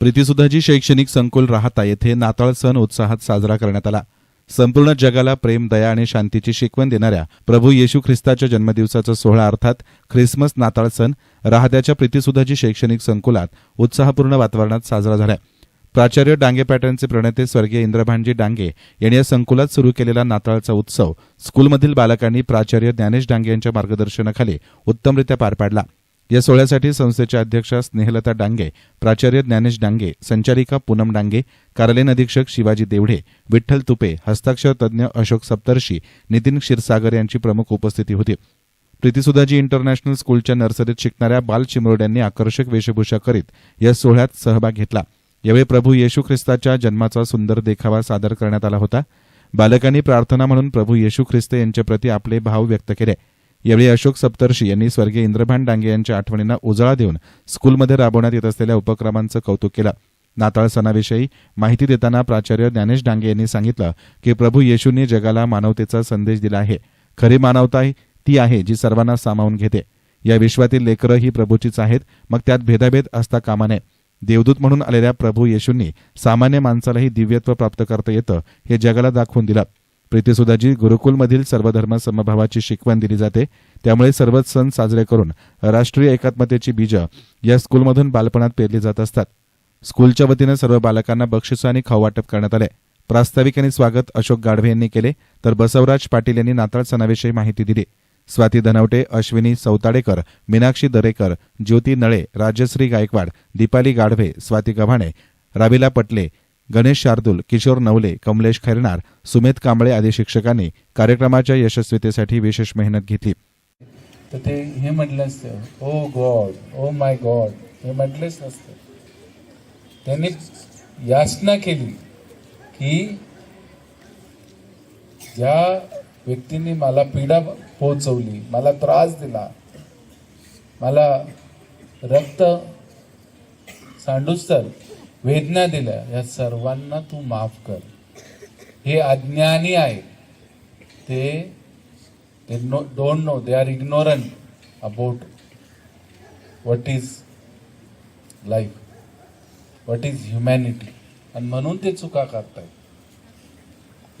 प्रीतीसुधाजी शैक्षणिक संकुल राहता येथे नाताळ सण उत्साहात साजरा करण्यात आला. संपूर्ण जगाला प्रेम दया आणि शांतीची शिकवण देणाऱ्या प्रभू येशू ख्रिस्ताच्या जन्मदिवसाचा सोहळा अर्थात ख्रिसमस नाताळ सण राहत्याच्या प्रीतीसुधाजी शैक्षणिक संकुलात उत्साहपूर्ण वातावरणात साजरा झाला प्राचार्य डांगे पॅटर्नचे प्रणेते स्वर्गीय इंद्रभानजी डांगे यांनी या संकुलात सुरू केलेला नाताळचा उत्सव स्कूलमधील बालकांनी प्राचार्य ज्ञानेश डांगे यांच्या मार्गदर्शनाखाली उत्तमरित्या पार पाडला. या सोहळ्यासाठी संस्थेच्या अध्यक्षा स्नेहलता डांगे प्राचार्य ज्ञानेश डांगे संचालिका पूनम डांगे कार्यालयीन अधीक्षक शिवाजी देवढे विठ्ठल तुपे हस्ताक्षर तज्ज्ञ अशोक सप्तर्षी नितीन क्षीरसागर यांची प्रमुख उपस्थिती होती. प्रीतीसुधाजी इंटरनॅशनल स्कूलच्या नर्सरीत शिकणाऱ्या बाल चिमुरड्यांनी आकर्षक वेशभूषा करीत या सोहळ्यात सहभाग घेतला. यावेळी प्रभू येशू ख्रिस्ताच्या जन्माचा सुंदर देखावा सादर करण्यात आला होता. बालकांनी प्रार्थना म्हणून प्रभू येशू ख्रिस्त यांच्याप्रती आपले भाव व्यक्त केले. यावेळी अशोक सप्तर्षी यांनी स्वर्गीय इंद्रभान डांगे यांच्या आठवणींना उजाळा देऊन स्कूलमध्ये राबवण्यात येत असलेल्या उपक्रमांचं कौतुक केलं. नाताळ सणाविषयी माहिती देताना प्राचार्य ज्ञानेश डांगे यांनी सांगितलं की प्रभू येशूंनी जगाला मानवतेचा संदेश दिला आहे. खरी मानवता ती आहे जी सर्वांना सामावून घेते. या विश्वातील लेकरं ही प्रभूचीच आहेत मग त्यात भेदाभेद असता कामा नये. देवदूत म्हणून आलेल्या प्रभू येशूंनी सामान्य माणसालाही दिव्यत्व प्राप्त करता येतं हे जगाला दाखवून दिलं. प्रीतीसुधाजी गुरुकुलमधील सर्व धर्म समभावाची शिकवण दिली जाते. त्यामुळे सर्वच सण साजरे करून राष्ट्रीय एकात्मतेची बीजं या स्कूलमधून बालपणात पेरली जात असतात. स्कूलच्या वतीनं सर्व बालकांना बक्षिसं आणि खाऊ वाटप करण्यात आले. प्रास्ताविक आणि स्वागत अशोक गाढवे यांनी केले तर बसवराज पाटील यांनी नाताळ सणाविषयी माहिती दिली. स्वाती धनवटे अश्विनी सौताडेकर मीनाक्षी दरेकर ज्योती नळे राजश्री गायकवाड दीपाली गाढवे स्वाती गव्हाणे राबिला पटले गणेश शार्दूल किशोर नवले कमलेश खैरनार सुमेध कांबळे आदी शिक्षकांनी कार्यक्रमाच्या यशस्वीतेसाठी विशेष मेहनत घेतली. तर ते हे म्हटलं असतं ओ गॉड ओ माय गॉड हे म्हटलंच नसतं. त्यांनी याचना केली की ज्या व्यक्तींनी मला पीडा पोहोचवली मला त्रास दिला मला रक्त सांडूच तर वेदना दिल्या या सर्वांना तू माफ कर. हे अज्ञानी आहे. ते they no, don't know they are ignorant about what is life what is humanity. आणि म्हणून ते चुका करतायत.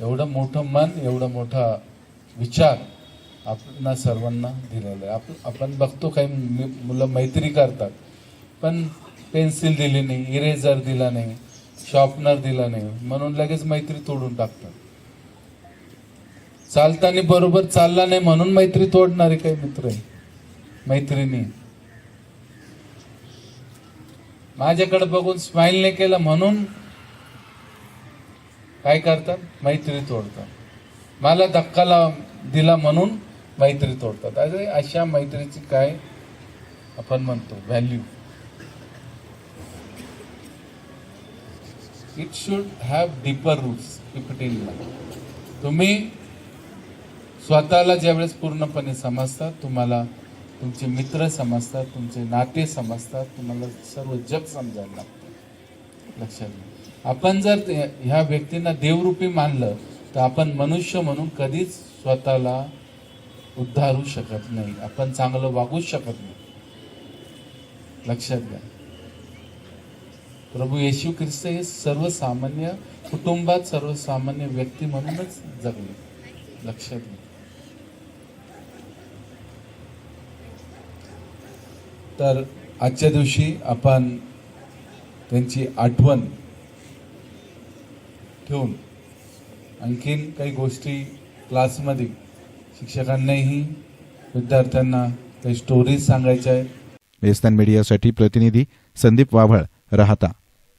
एवढं मोठं मन एवढं मोठा विचार आपण सर्वांना दिलेला आहे. आपण आपण बघतो काही मुलं मैत्री करतात. पण पेन्सिल दिली नाही इरेझर दिला नाही शॉर्पनर दिला नाही म्हणून लगेच मैत्री तोडून टाकतात. चालताना बरोबर चालला नाही म्हणून मैत्री तोडणारे काही मित्र आहे मैत्रिणी माझ्याकडे बघून स्माइल नाही केलं म्हणून काय करतात? मैत्री तोडतात. मला धक्का ला दिला म्हणून मैत्री तोडतात. अरे अशा मैत्रीची काय आपण म्हणतो? Value it should have deeper roots in तुम्ही स्वतःला ज्यावेळेस पूर्णपणे समजतात तुम्हाला तुमचे मित्र समजतात तुमचे नाते समजतात तुम्हाला सर्व जग समजायला लागतं. लक्षात घ्या. आपण जर ते- ह्या व्यक्तींना देवरूपी मानलं तर आपण मनुष्य म्हणून कधीच स्वतःला उद्धारू शकत नाही. आपण चांगलं वागूच शकत नाही. लक्षात घ्या. प्रभू येशू ख्रिस्त हे सर्वसामान्य कुटुंबात सर्वसामान्य व्यक्ती म्हणूनच जगले. लक्षात घ्या. तर आजच्या दिवशी आपण त्यांची आठवण ठेवून आणखीन काही गोष्टी क्लासमध्ये शिक्षकांनाही विद्यार्थ्यांना काही स्टोरीज सांगायच्या आहेत. वेस्टर्न मीडियासाठी प्रतिनिधी संदीप वाभळ राहता.